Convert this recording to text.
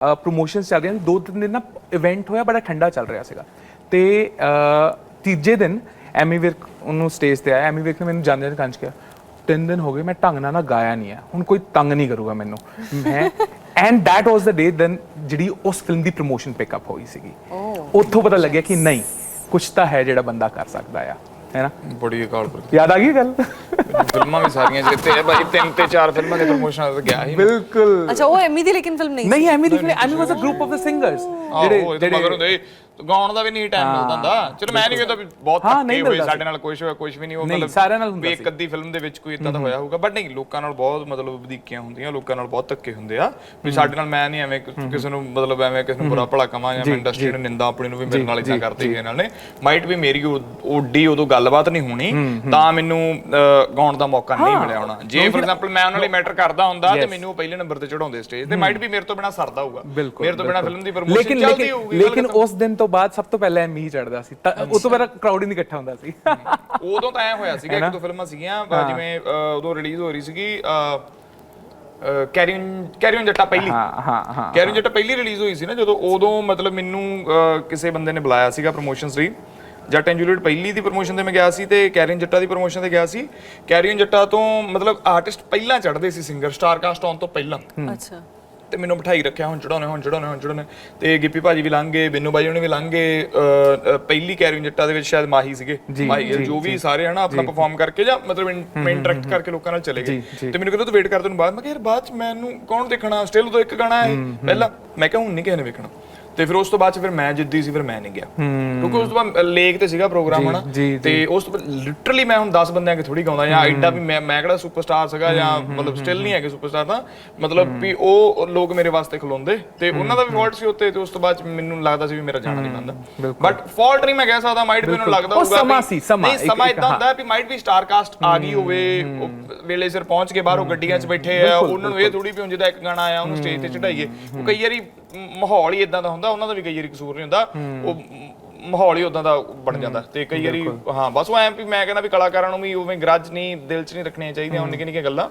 Promotions ਚੱਲ ਰਹੀਆਂ ਦੋ ਤਿੰਨ ਦਿਨ ਨਾ ਇਵੈਂਟ ਹੋਇਆ ਬੜਾ ਠੰਡਾ ਚੱਲ ਰਿਹਾ ਸੀਗਾ। ਤੇ ਤੀਜੇ ਦਿਨ ਐਮੀ ਵਿਰਕ ਉਹਨੂੰ ਸਟੇਜ ਤੇ ਆਇਆ। ਐਮੀ ਵਿਰਕ ਨੇ ਮੈਨੂੰ ਜਾਂਦੇ ਜਾਂਦੇ ਕੰਜ ਕਿਹਾ ਤਿੰਨ ਦਿਨ ਹੋ ਗਏ ਮੈਂ ਢੰਗ ਨਾਲ ਨਾ ਗਾਇਆ ਨਹੀਂ ਹੈ ਹੁਣ ਕੋਈ ਤੰਗ ਨਹੀਂ ਕਰੂਗਾ ਮੈਨੂੰ। ਮੈਂ and that was the day then ਜਿਹੜੀ ਉਸ ਫਿਲਮ ਦੀ ਪ੍ਰੋਮੋਸ਼ਨ ਪਿਕਅਪ ਹੋਈ ਸੀਗੀ। ਉੱਥੋਂ ਪਤਾ ਲੱਗਿਆ ਕਿ ਨਹੀਂ ਕੁਝ ਤਾਂ ਹੈ ਜਿਹੜਾ ਬੰਦਾ ਕਰ ਸਕਦਾ ਆ। ਹੈ ਨਾ? ਬੜੀ ਅਕਾਲ ਪੁਰਖ। ਯਾਦ ਆ ਗਈ ਗੱਲ? ਫਿਲਮਾਂ ਵੀ ਸਾਰੀਆਂ ਜਿੱਤੇ ਆ ਭਾਈ ਤਿੰਨ ਤੇ ਚਾਰ ਫਿਲਮਾਂ ਦੇ ਪ੍ਰੋਮੋਸ਼ਨ ਤੇ ਗਿਆ ਹੀ ਬਿਲਕੁਲ। ਅੱਛਾ ਉਹ ਐਮੀ ਦੀ ਲੇਕਿਨ ਫਿਲਮ ਨਹੀਂ ਨਹੀਂ ਐਮੀ ਦੀ Ammy was a group of the singers ਜਿਹੜੇ ਜਿਹੜੇ ਮਗਰ ਹੁੰਦੇ ਗਾਉਣ ਦਾ ਵੀ ਨਹੀਂ ਟਾਈਮ ਮਿਲਦਾ ਹੁੰਦਾ। ਚਲੋ ਮੈਂ ਨਹੀਂ ਕਹਿੰਦਾ ਵੀ ਬਹੁਤ ਨਹੀਂ ਹੋਏ ਸਾਡੇ ਨਾਲ ਕੁਝ ਹੋਇਆ ਕੁਝ ਵੀ ਨਹੀਂ ਉਹ ਨਹੀਂ, ਸਾਰਿਆਂ ਨਾਲ ਹੁੰਦਾ ਇੱਕ ਅੱਧੀ ਫਿਲਮ ਦੇ ਵਿੱਚ ਕੋਈ ਇਦਾਂ ਦਾ ਹੋਇਆ ਹੋਊਗਾ ਬਟ ਨਹੀਂ ਲੋਕਾਂ ਨਾਲ ਬਹੁਤ ਮਤਲਬ ਵਧੀਕੀਆਂ ਹੁੰਦੀਆਂ ਲੋਕਾਂ ਨਾਲ ਬਹੁਤ ਧੱਕੇ ਹੁੰਦੇ ਆ। ਵੀ ਸਾਡੇ ਨਾਲ ਮੈਂ ਨਹੀਂ ਐਵੇਂ ਕਿਸੇ ਨੂੰ ਮਤਲਬ ਐਵੇਂ ਕਿਸੇ ਨੂੰ ਬੁਰਾ ਭਲਾ ਕਵਾਂ ਜਾਂ ਮੈਂ ਇੰਡਸਟਰੀ ਨੂੰ ਨਿੰਦਾ ਆਪਣੀ ਨੂੰ ਵੀ ਮੇਰੇ ਨਾਲ ਇਦਾਂ ਕਰਦੇ ਨਾਲ ਨੇ ਮਾਈਟ ਵੀ ਮੇਰੀ ਓਡੀ ਉਦੋਂ ਗੱਲਬਾਤ ਨਹੀਂ ਹੋਣੀ ਤਾਂ ਮੈਨੂੰ ਗਾਉਣ ਦਾ ਮੌਕਾ ਨਹੀਂ ਮਿਲਿਆ ਹੋਣਾ। ਜੇ ਫੋਰ ਐਗਜ਼ਾਮਪਲ ਮੈਂ ਉਹਨਾਂ ਲਈ ਮੈਟਰ ਕਰਦਾ ਹੁੰਦਾ ਤੇ ਮੈਨੂੰ ਉਹ ਪਹਿਲੇ ਨੰਬਰ ਤੇ ਚੜਾਉਂਦੇ ਸਟੇਜ ਤੇ ਮਾਈਟ ਵੀ ਮੇਰੇ ਤੋਂ ਬਿਨਾ ਸਰਦਾ ਹੋਊਗਾ। ਮੇਰੇ ਤੋਂ ਬਿਨਾ ਫਿਲਮ ਦੀ ਪ੍ਰੋਮੋਸ਼ਨ ਚੱਲਦੀ ਹੋਊਗੀ ਲੇਕਿਨ ਉਸ ਦਿਨ ਤੋਂ ਬਾਅਦ ਸਭ ਤੋਂ ਪਹਿਲਾਂ ਐਮੀ ਹੀ ਚੜਦਾ ਸੀ। ਤਾਂ ਉਸ ਤੋਂ ਪਹਿਲਾਂ ਕਰਾਊਡ ਹੀ ਨਹੀਂ ਇਕੱਠਾ ਹੁੰਦਾ ਸੀ। ਉਦੋਂ ਤਾਂ ਐ ਹੋਇਆ ਸੀਗਾ ਇੱਕ ਦੋ ਫਿਲਮਾਂ ਸੀਗੀਆਂ ਅਹ ਜਿਵੇਂ ਅਹ, ਉਦੋਂ ਰਿਲੀਜ਼ ਹੋ ਰਹੀ ਸੀਗੀ ਕੈਰੀਨ ਕੈਰੀਨ ਜੱਟਾ ਪਹਿਲੀ। ਹਾਂ ਹਾਂ ਹਾਂ ਕੈਰੀਨ ਜੱਟਾ ਪਹਿਲੀ ਰਿਲੀਜ਼ ਹੋਈ ਸੀ ਨਾ ਜਦੋਂ ਉਦੋਂ ਮਤਲਬ ਮੈਨੂੰ ਅਹ, ਕਿਸੇ ਬੰਦੇ ਨੇ ਬੁਲਾਇਆ ਸੀਗਾ ਪ੍ਰੋਮੋਸ਼ਨਸ ਲਈ। ਜੱਟ ਐਂਡ ਜੂਲੀਅਟ ਪਹਿਲੀ ਦੀ ਪ੍ਰੋਮੋਸ਼ਨ ਤੇ ਮੈਂ ਗਿਆ ਸੀ ਤੇ ਕੈਰੀਨ ਜੱਟਾ ਦੀ ਪ੍ਰੋਮੋਸ਼ਨ ਤੇ ਗਿਆ ਸੀ। ਕੈਰੀਨ ਜੱਟਾ ਤੋਂ ਮਤਲਬ ਆਰਟਿਸਟ ਪਹਿਲਾਂ ਚੜ੍ਹਦੇ ਸੀ ਸਿੰਗਰ ਸਟਾਰ ਕਾਸਟ ਆਉਣ ਤੋਂ ਪਹਿਲਾਂ। ਅੱਛਾ। ਤੇ ਮੈਨੂੰ ਬਿਠਾਈ ਰੱਖਿਆ ਹੁਣ ਚੜਾਉਣੇ ਹੁਣ ਚੜਾਉਣੇ ਹੁਣ ਚੜਾਉਣੇ ਤੇ ਗਿੱਪੀ ਭਾਜੀ ਵੀ ਲੰਘ ਗਏ ਬਿੰਨੂ ਬਾਈ ਉਹਨੇ ਵੀ ਲੰਘ ਗਏ ਪਹਿਲੀ ਕੈਰੀਨ ਜੱਟਾ ਦੇ ਵਿੱਚ ਸ਼ਾਇਦ ਮਾਹੀ ਸੀਗੇ। ਮਾਹੀ ਜੋ ਵੀ ਸਾਰੇ ਹਨਾ ਆਪਣਾ ਪਰਫਾਰਮ ਕਰਕੇ ਜਾਂ ਮਤਲਬ ਇੰਟਰੈਕਟ ਕਰਕੇ ਲੋਕਾਂ ਨਾਲ ਚਲੇ ਗਏ। ਤੇ ਮੈਨੂੰ ਕਹਿੰਦਾ ਤੂੰ ਵੇਟ ਕਰ ਤੈਨੂੰ ਬਾਅਦ ਮੈਂ ਕਿਹਾ ਯਾਰ ਬਾਅਦ ਚ ਮੈਨੂੰ ਕੌਣ ਦੇਖਣਾ? ਸਟਿਲ ਉਦੋਂ ਇੱਕ ਗਾਣਾ ਹੈ ਪਹਿਲਾਂ। ਮੈਂ ਕਿਹਾ ਹੁਣ ਨਹੀਂ ਕਿਸੇ ਨੇ ਵੇਖਣਾ। ਤੇ ਫਿਰ ਉਸ ਤੋਂ ਬਾਅਦ ਚ ਫਿਰ ਮੈਂ ਜਿੱਦੀ ਸੀ ਫਿਰ ਮੈਂ ਨਹੀਂ ਗਿਆ। ਕਿਉਂਕਿ ਉਸ ਤੋਂ ਬਾਅਦ ਲੇਕ ਤੇ ਸੀਗਾ ਪ੍ਰੋਗਰਾਮ ਹਨਾ? ਤੇ ਉਸ ਤੋਂ ਲਿਟਰਲੀ ਮੈਂ ਹੁਣ 10 ਬੰਦਿਆਂ ਕੇ ਥੋੜੀ ਗਾਉਂਦਾ ਜਾਂ ਐਡਾ ਵੀ ਮੈਂ ਮੈਂ ਕਿਹੜਾ ਸੁਪਰਸਟਾਰ ਸੀਗਾ ਜਾਂ ਮਤਲਬ ਸਟਿਲ ਨਹੀਂ ਹੈਗੇ ਸੁਪਰਸਟਾਰ ਤਾਂ। ਮਤਲਬ ਵੀ ਉਹ ਲੋਕ ਮੇਰੇ ਵਾਸਤੇ ਖਲੋਂਦੇ ਤੇ ਉਹਨਾਂ ਦਾ ਵੀ ਫਾਲਟ ਸੀ ਉੱਤੇ ਤੇ ਉਸ ਤੋਂ ਬਾਅਦ ਮੈਨੂੰ ਲੱਗਦਾ ਸੀ ਵੀ ਮੇਰਾ ਜਾਣਾ ਨਹੀਂ ਬੰਦਾ ਬਟ ਫਾਲਟ ਨਹੀਂ ਮੈਂ ਕਹਿ ਸਕਦਾ ਮਾਈਟ ਮੈਨੂੰ ਲੱਗਦਾ ਉਹ ਹੋਊਗਾ ਸਮਾਂ ਵੀ- ਸੀ, ਸਮਾਂ, ਨਹੀਂ ਸਮਾਂ ਇਦਾਂ ਹੁੰਦਾ ਵੀ ਮਾਈਟ ਵੀ ਸਟਾਰ ਕਾਸਟ ਆ ਗਈ ਹੋਵੇ ਉਹ ਵੇਲੇ ਸਿਰ ਪਹੁੰਚ ਕੇ ਬਾਹਰੋਂ ਗੱਡੀਆਂ 'ਚ ਬੈਠੇ ਆ ਉਹਨਾਂ ਨੂੰ ਇਹ ਥੋੜੀ ਵੀ ਹੁਣ ਜਿਹਦਾ ਇੱਕ ਗਾਣਾ ਆਇਆ ਉਹਨੂੰ ਸਟੇਜ ਤੇ ਚੜਾਈਏ ਉਹ ਕਈ ਵਾਰੀ ਮਾਹੌਲ ਹੀ ਇਦਾਂ ਦਾ ਹੁੰਦਾ ਉਹਨਾਂ ਦਾ ਵੀ ਕਈ ਵਾਰੀ ਕਸੂਰ ਨਹੀਂ ਹੁੰਦਾ। ਉਹ ਮਾਹੌਲ ਹੀ ਉਦਾਂ ਦਾ ਬਣ ਜਾਂਦਾ। ਤੇ ਕਈ ਵਾਰੀ ਹਾਂ ਬਸ ਉਹ ਐਂ ਵੀ ਮੈਂ ਕਹਿੰਦਾ ਵੀ ਕਲਾਕਾਰਾਂ ਨੂੰ ਵੀ ਉਵੇਂ ਗਰਜ ਨਹੀਂ ਦਿਲ 'ਚ ਨਹੀਂ ਰੱਖਣੀਆਂ ਚਾਹੀਦੀਆਂ ਉਹ ਨਿੱਕੀਆਂ ਨਿੱਕੀਆਂ ਗੱਲਾਂ।